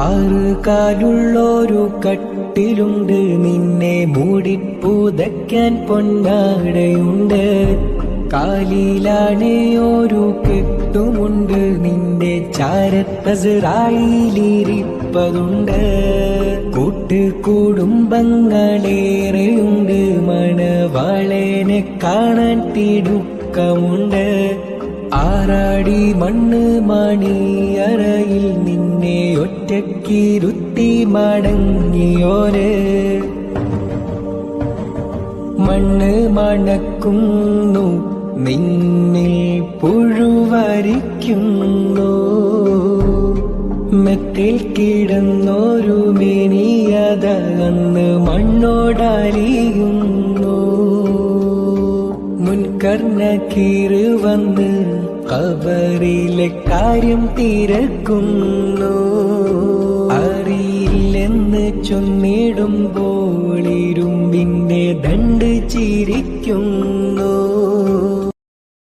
ആറ് കാലുള്ളൊരു കട്ടിലുണ്ട്. നിന്നെ മൂടിപ്പുതയ്ക്കാൻ പൊന്നാടയുണ്ട്. കാലിലാണ് ഒരു കെട്ടുമുണ്ട്. നിന്റെ ചാരത്തസറായിലിരിപ്പതുണ്ട്. കൂട്ടുകുടുംബങ്ങളേറെയുണ്ട്. കുടുംബങ്ങളേറെയുണ്ട് മണവാളനെ കാണാൻ തിടുക്കമുണ്ട്. ആറാടി മണ്ണ് മണിയറയിൽ നിന്നെ ഒറ്റക്കിരുത്തി മടങ്ങിയോര്. മണ്ണ് മണക്കുന്നു നിന്നിൽ പുഴുവരിക്കുന്നു. മെത്തിൽ കിടന്നൊരു മിനിയതന്ന് മണ്ണോടലിയുന്നു. മുൻകർണ കീറ് വന്ന് കബറിലെ കാര്യം തിരക്കുന്നു. അറിയില്ലെന്ന് ചൊന്നിടുമ്പോൾ പിന്നെ ദണ്ട് ചിരിക്കുന്നു.